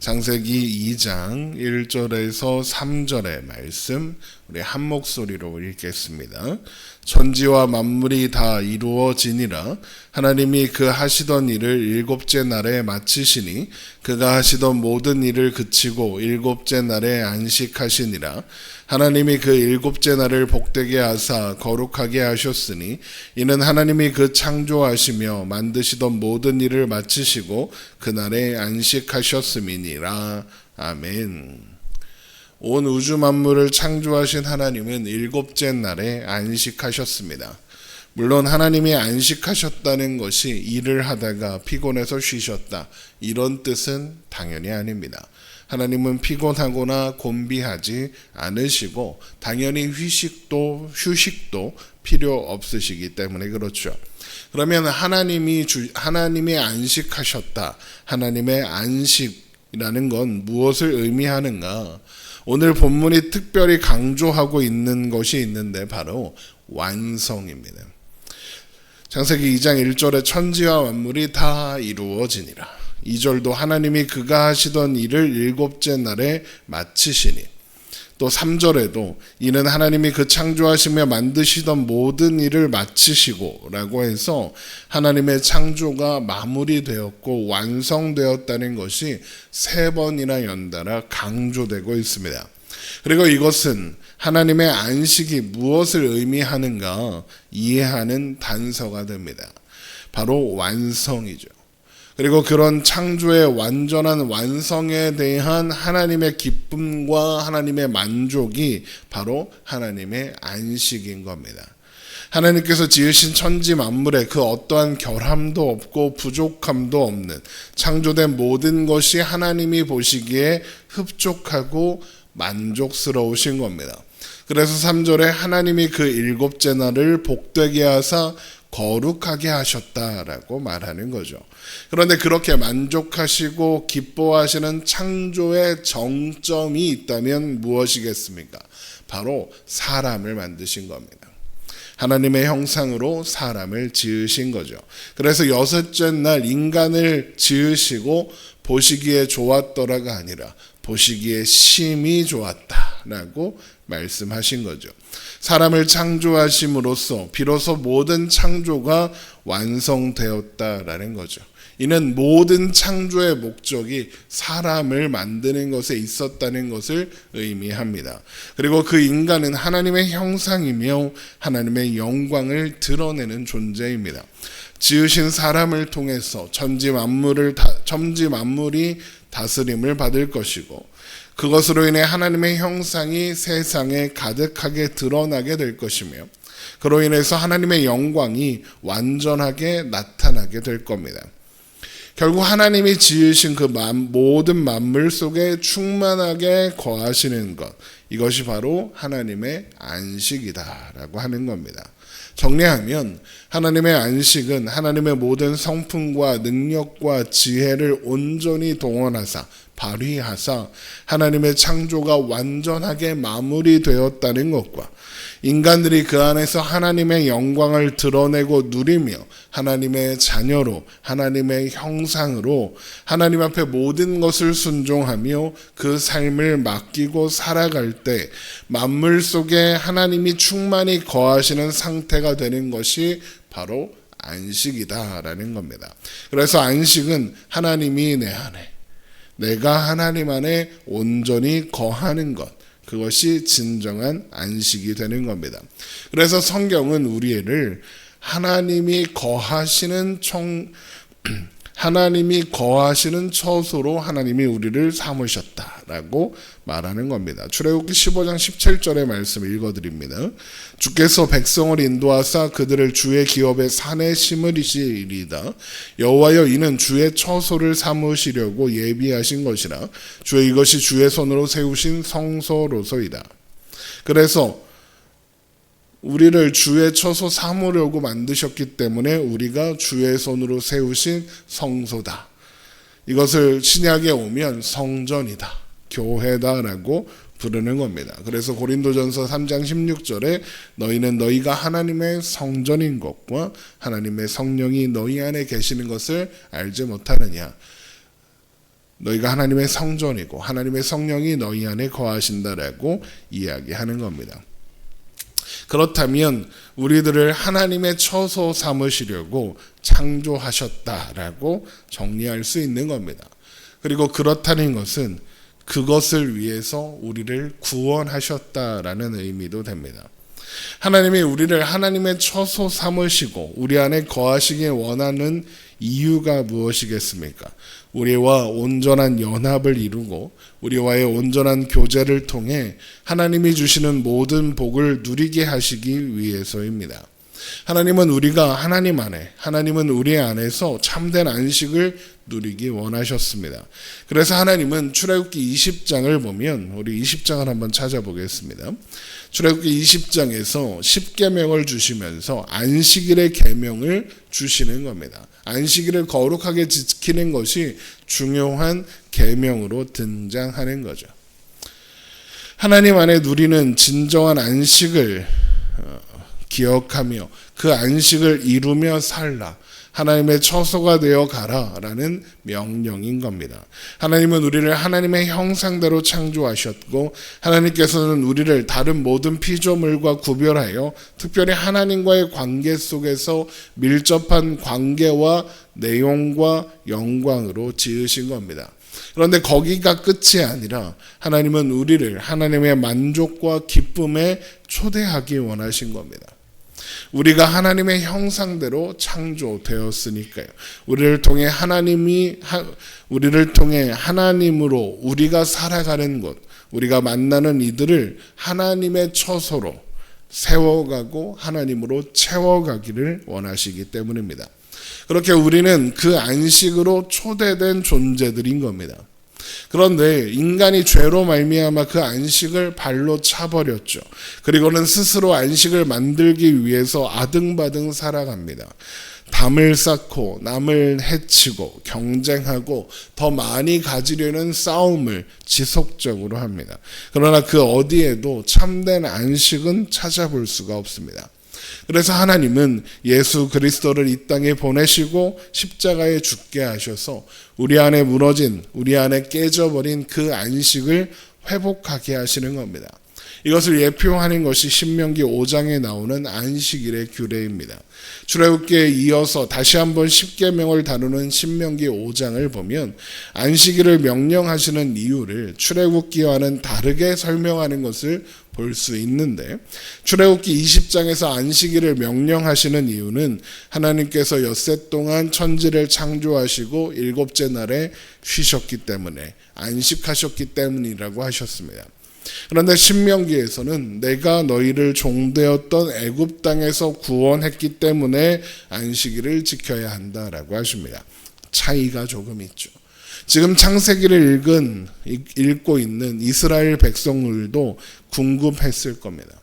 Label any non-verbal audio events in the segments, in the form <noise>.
창세기 2장 1절에서 3절의 말씀 우리 한 목소리로 읽겠습니다. 천지와 만물이 다 이루어지니라 하나님이 그 하시던 일을 일곱째 날에 마치시니 그가 하시던 모든 일을 그치고 일곱째 날에 안식하시니라 하나님이 그 일곱째 날을 복되게 하사 거룩하게 하셨으니 이는 하나님이 그 창조하시며 만드시던 모든 일을 마치시고 그날에 안식하셨음이니라 아멘. 온 우주 만물을 창조하신 하나님은 일곱째 날에 안식하셨습니다. 물론 하나님이 안식하셨다는 것이 일을 하다가 피곤해서 쉬셨다. 이런 뜻은 당연히 아닙니다. 하나님은 피곤하거나 곤비하지 않으시고 당연히 휴식도 휴식도 필요 없으시기 때문에 그렇죠. 그러면 하나님이 주, 하나님이 안식하셨다. 하나님의 안식이라는 건 무엇을 의미하는가? 오늘 본문이 특별히 강조하고 있는 것이 있는데 바로 완성입니다. 창세기 2장 1절에 천지와 만물이 다 이루어지니라. 2절도 하나님이 그가 하시던 일을 일곱째 날에 마치시니 또 3절에도 이는 하나님이 그 창조하시며 만드시던 모든 일을 마치시고 라고 해서 하나님의 창조가 마무리되었고 완성되었다는 것이 세 번이나 연달아 강조되고 있습니다. 그리고 이것은 하나님의 안식이 무엇을 의미하는가 이해하는 단서가 됩니다. 바로 완성이죠. 그리고 그런 창조의 완전한 완성에 대한 하나님의 기쁨과 하나님의 만족이 바로 하나님의 안식인 겁니다. 하나님께서 지으신 천지 만물에 그 어떠한 결함도 없고 부족함도 없는 창조된 모든 것이 하나님이 보시기에 흡족하고 만족스러우신 겁니다. 그래서 3절에 하나님이 그 일곱째 날을 복되게 하사 거룩하게 하셨다라고 말하는 거죠. 그런데 그렇게 만족하시고 기뻐하시는 창조의 정점이 있다면 무엇이겠습니까? 바로 사람을 만드신 겁니다. 하나님의 형상으로 사람을 지으신 거죠. 그래서 여섯째 날 인간을 지으시고 보시기에 좋았더라가 아니라 보시기에 심히 좋았다라고 말씀하신 거죠. 사람을 창조하심으로써 비로소 모든 창조가 완성되었다라는 거죠. 이는 모든 창조의 목적이 사람을 만드는 것에 있었다는 것을 의미합니다. 그리고 그 인간은 하나님의 형상이며 하나님의 영광을 드러내는 존재입니다. 지으신 사람을 통해서 천지 만물을 천지 만물이 다스림을 받을 것이고 그것으로 인해 하나님의 형상이 세상에 가득하게 드러나게 될 것이며 그로 인해서 하나님의 영광이 완전하게 나타나게 될 겁니다. 결국 하나님이 지으신 그 모든 만물 속에 충만하게 거하시는 것 이것이 바로 하나님의 안식이다라고 하는 겁니다. 정리하면 하나님의 안식은 하나님의 모든 성품과 능력과 지혜를 온전히 동원하사 발휘하사 하나님의 창조가 완전하게 마무리되었다는 것과 인간들이 그 안에서 하나님의 영광을 드러내고 누리며 하나님의 자녀로 하나님의 형상으로 하나님 앞에 모든 것을 순종하며 그 삶을 맡기고 살아갈 때 만물 속에 하나님이 충만히 거하시는 상태가 되는 것이 바로 안식이다라는 겁니다. 그래서 안식은 하나님이 내 안에 내가 하나님 안에 온전히 거하는 것 그것이 진정한 안식이 되는 겁니다. 그래서 성경은 우리를 하나님이 거하시는 청 <clears throat> 하나님이 거하시는 처소로 하나님이 우리를 삼으셨다라고 말하는 겁니다. 출애굽기 15장 17절의 말씀 읽어드립니다. 주께서 백성을 인도하사 그들을 주의 기업의 산에 심으시리이다. 여호와여 이는 주의 처소를 삼으시려고 예비하신 것이라 주의 이것이 주의 손으로 세우신 성소로서이다. 그래서 우리를 주의 처소 삼으려고 만드셨기 때문에 우리가 주의 손으로 세우신 성소다. 이것을 신약에 오면 성전이다. 교회다라고 부르는 겁니다. 그래서 고린도전서 3장 16절에 너희는 너희가 하나님의 성전인 것과 하나님의 성령이 너희 안에 계시는 것을 알지 못하느냐. 너희가 하나님의 성전이고 하나님의 성령이 너희 안에 거하신다라고 이야기하는 겁니다. 그렇다면 우리들을 하나님의 처소 삼으시려고 창조하셨다라고 정리할 수 있는 겁니다. 그리고 그렇다는 것은 그것을 위해서 우리를 구원하셨다라는 의미도 됩니다. 하나님이 우리를 하나님의 처소 삼으시고 우리 안에 거하시길 원하는 이유가 무엇이겠습니까? 우리와 온전한 연합을 이루고 우리와의 온전한 교제를 통해 하나님이 주시는 모든 복을 누리게 하시기 위해서입니다. 하나님은 우리가 하나님 안에, 하나님은 우리 안에서 참된 안식을 누리기 원하셨습니다. 그래서 하나님은 출애굽기 20장을 보면 우리 20장을 한번 찾아보겠습니다. 출애굽기 20장에서 10계명을 주시면서 안식일의 계명을 주시는 겁니다. 안식일을 거룩하게 지키는 것이 중요한 계명으로 등장하는 거죠. 하나님 안에 누리는 진정한 안식을 어, 기억하며 그 안식을 이루며 살라. 하나님의 처소가 되어 가라라는 명령인 겁니다. 하나님은 우리를 하나님의 형상대로 창조하셨고 하나님께서는 우리를 다른 모든 피조물과 구별하여 특별히 하나님과의 관계 속에서 밀접한 관계와 내용과 영광으로 지으신 겁니다. 그런데 거기가 끝이 아니라 하나님은 우리를 하나님의 만족과 기쁨에 초대하기 원하신 겁니다. 우리가 하나님의 형상대로 창조되었으니까요. 우리를 통해 하나님이 우리를 통해 하나님으로 우리가 살아가는 것, 우리가 만나는 이들을 하나님의 처소로 세워가고 하나님으로 채워가기를 원하시기 때문입니다. 그렇게 우리는 그 안식으로 초대된 존재들인 겁니다. 그런데 인간이 죄로 말미암아 그 안식을 발로 차버렸죠. 그리고는 스스로 안식을 만들기 위해서 아등바등 살아갑니다. 담을 쌓고 남을 해치고 경쟁하고 더 많이 가지려는 싸움을 지속적으로 합니다. 그러나 그 어디에도 참된 안식은 찾아볼 수가 없습니다. 그래서 하나님은 예수 그리스도를 이 땅에 보내시고 십자가에 죽게 하셔서 우리 안에 무너진, 우리 안에 깨져버린 그 안식을 회복하게 하시는 겁니다. 이것을 예표하는 것이 신명기 5장에 나오는 안식일의 규례입니다. 출애굽기에 이어서 다시 한번 십계명을 다루는 신명기 5장을 보면 안식일을 명령하시는 이유를 출애굽기와는 다르게 설명하는 것을 볼 수 있는데 출애굽기 20장에서 안식일을 명령하시는 이유는 하나님께서 엿새 동안 천지를 창조하시고 일곱째 날에 쉬셨기 때문에 안식하셨기 때문이라고 하셨습니다. 그런데 신명기에서는 내가 너희를 종되었던 애굽 땅에서 구원했기 때문에 안식일을 지켜야 한다라고 하십니다. 차이가 조금 있죠. 지금 창세기를 읽은 읽고 있는 이스라엘 백성들도 궁금했을 겁니다.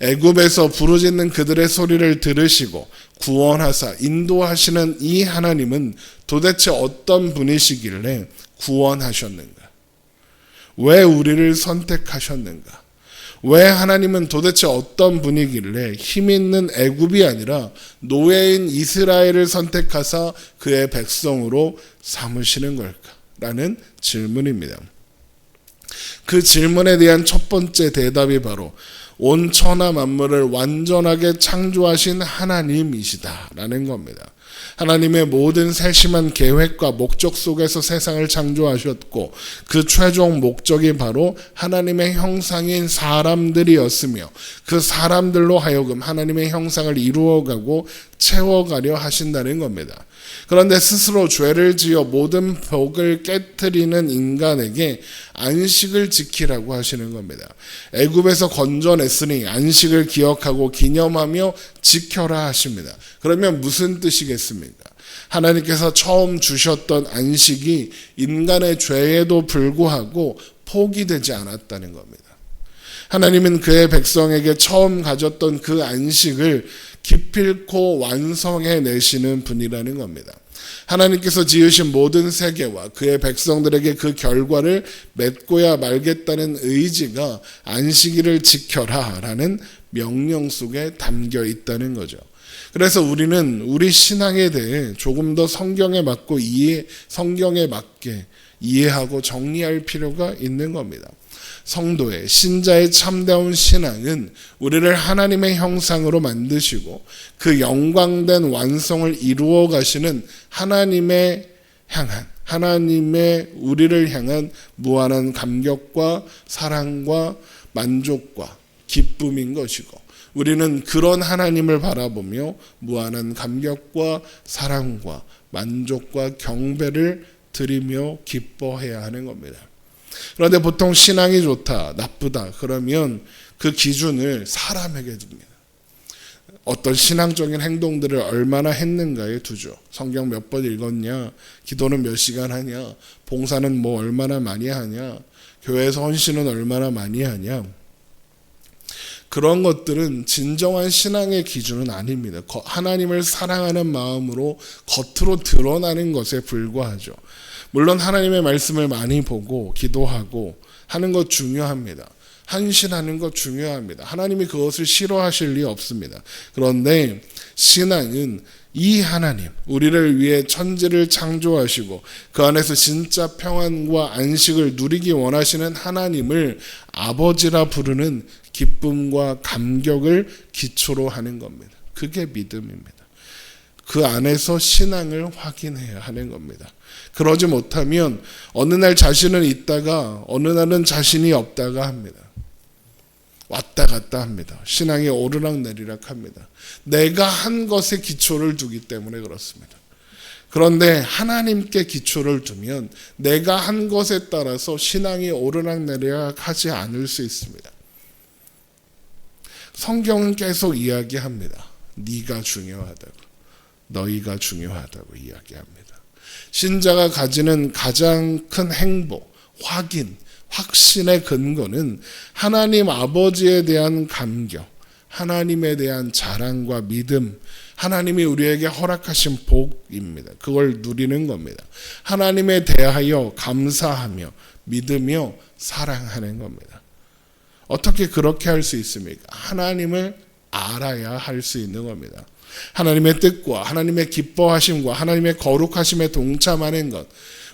애굽에서 부르짖는 그들의 소리를 들으시고 구원하사 인도하시는 이 하나님은 도대체 어떤 분이시길래 구원하셨는가? 왜 우리를 선택하셨는가? 왜 하나님은 도대체 어떤 분이길래 힘 있는 애굽이 아니라 노예인 이스라엘을 선택하사 그의 백성으로 삼으시는 걸까? 라는 질문입니다. 그 질문에 대한 첫 번째 대답이 바로 온 천하 만물을 완전하게 창조하신 하나님이시다라는 겁니다. 하나님의 모든 세심한 계획과 목적 속에서 세상을 창조하셨고 그 최종 목적이 바로 하나님의 형상인 사람들이었으며 그 사람들로 하여금 하나님의 형상을 이루어가고 채워가려 하신다는 겁니다. 그런데 스스로 죄를 지어 모든 벽을 깨뜨리는 인간에게 안식을 지키라고 하시는 겁니다. 애굽에서 건져냈으니 안식을 기억하고 기념하며 지켜라 하십니다. 그러면 무슨 뜻이겠습니까? 하나님께서 처음 주셨던 안식이 인간의 죄에도 불구하고 포기되지 않았다는 겁니다. 하나님은 그의 백성에게 처음 가졌던 그 안식을 기필코 완성해 내시는 분이라는 겁니다. 하나님께서 지으신 모든 세계와 그의 백성들에게 그 결과를 맺고야 말겠다는 의지가 안식일을 지켜라 라는 명령 속에 담겨 있다는 거죠. 그래서 우리는 우리 신앙에 대해 조금 더 성경에 맞고 이해, 성경에 맞게 이해하고 정리할 필요가 있는 겁니다. 성도의 신자의 참다운 신앙은 우리를 하나님의 형상으로 만드시고 그 영광된 완성을 이루어 가시는 하나님의 향한 하나님의 우리를 향한 무한한 감격과 사랑과 만족과 기쁨인 것이고 우리는 그런 하나님을 바라보며 무한한 감격과 사랑과 만족과 경배를 드리며 기뻐해야 하는 겁니다. 그런데 보통 신앙이 좋다, 나쁘다, 그러면 그 기준을 사람에게 둡니다. 어떤 신앙적인 행동들을 얼마나 했는가에 두죠. 성경 몇 번 읽었냐, 기도는 몇 시간 하냐, 봉사는 뭐 얼마나 많이 하냐, 교회에서 헌신은 얼마나 많이 하냐. 그런 것들은 진정한 신앙의 기준은 아닙니다. 하나님을 사랑하는 마음으로 겉으로 드러나는 것에 불과하죠. 물론 하나님의 말씀을 많이 보고 기도하고 하는 것 중요합니다. 한신하는 것 중요합니다. 하나님이 그것을 싫어하실 리 없습니다. 그런데 신앙은 이 하나님, 우리를 위해 천지를 창조하시고 그 안에서 진짜 평안과 안식을 누리기 원하시는 하나님을 아버지라 부르는 기쁨과 감격을 기초로 하는 겁니다. 그게 믿음입니다. 그 안에서 신앙을 확인해야 하는 겁니다. 그러지 못하면 어느 날 자신은 있다가 어느 날은 자신이 없다가 합니다. 왔다 갔다 합니다. 신앙이 오르락 내리락 합니다. 내가 한 것에 기초를 두기 때문에 그렇습니다. 그런데 하나님께 기초를 두면 내가 한 것에 따라서 신앙이 오르락 내리락 하지 않을 수 있습니다. 성경은 계속 이야기합니다. 네가 중요하다고. 너희가 중요하다고 이야기합니다. 신자가 가지는 가장 큰 행복, 확인, 확신의 근거는 하나님 아버지에 대한 감격, 하나님에 대한 자랑과 믿음, 하나님이 우리에게 허락하신 복입니다. 그걸 누리는 겁니다. 하나님에 대하여 감사하며 믿으며 사랑하는 겁니다. 어떻게 그렇게 할 수 있습니까? 하나님을 알아야 할 수 있는 겁니다. 하나님의 뜻과 하나님의 기뻐하심과 하나님의 거룩하심에 동참하는 것.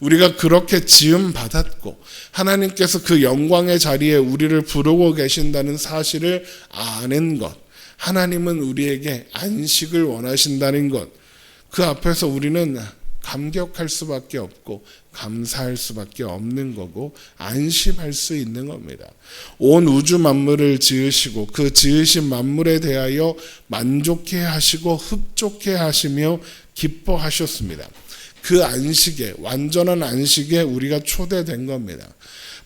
우리가 그렇게 지음 받았고 하나님께서 그 영광의 자리에 우리를 부르고 계신다는 사실을 아는 것. 하나님은 우리에게 안식을 원하신다는 것. 그 앞에서 우리는 감격할 수밖에 없고 감사할 수밖에 없는 거고 안심할 수 있는 겁니다. 온 우주 만물을 지으시고 그 지으신 만물에 대하여 만족해 하시고 흡족해 하시며 기뻐하셨습니다. 그 안식에 완전한 안식에 우리가 초대된 겁니다.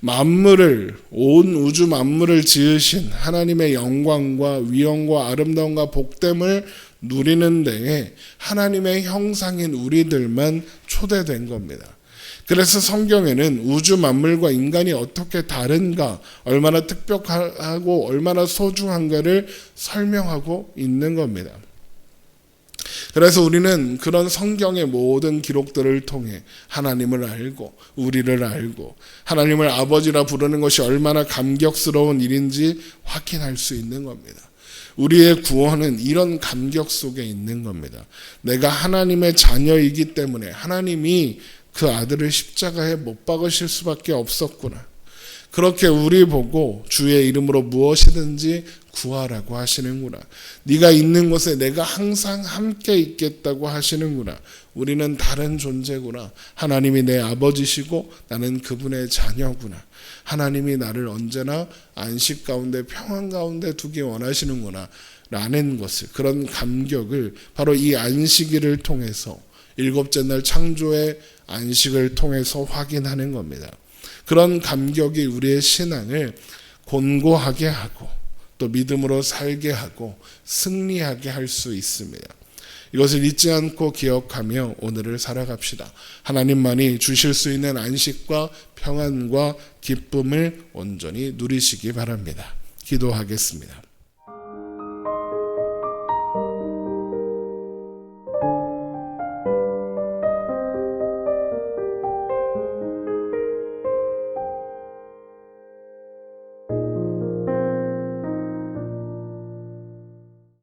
만물을 온 우주 만물을 지으신 하나님의 영광과 위엄과 아름다움과 복됨을 누리는 데에 하나님의 형상인 우리들만 초대된 겁니다. 그래서 성경에는 우주 만물과 인간이 어떻게 다른가, 얼마나 특별하고 얼마나 소중한가를 설명하고 있는 겁니다. 그래서 우리는 그런 성경의 모든 기록들을 통해 하나님을 알고 우리를 알고 하나님을 아버지라 부르는 것이 얼마나 감격스러운 일인지 확인할 수 있는 겁니다. 우리의 구원은 이런 감격 속에 있는 겁니다. 내가 하나님의 자녀이기 때문에 하나님이 그 아들을 십자가에 못 박으실 수밖에 없었구나. 그렇게 우리 보고 주의 이름으로 무엇이든지 구하라고 하시는구나. 네가 있는 곳에 내가 항상 함께 있겠다고 하시는구나. 우리는 다른 존재구나. 하나님이 내 아버지시고 나는 그분의 자녀구나. 하나님이 나를 언제나 안식 가운데 평안 가운데 두기 원하시는구나. 라는 것을 그런 감격을 바로 이 안식일을 통해서 일곱째 날 창조의 안식을 통해서 확인하는 겁니다. 그런 감격이 우리의 신앙을 곤고하게 하고 또 믿음으로 살게 하고 승리하게 할 수 있습니다. 이것을 잊지 않고 기억하며 오늘을 살아갑시다. 하나님만이 주실 수 있는 안식과 평안과 기쁨을 온전히 누리시기 바랍니다. 기도하겠습니다.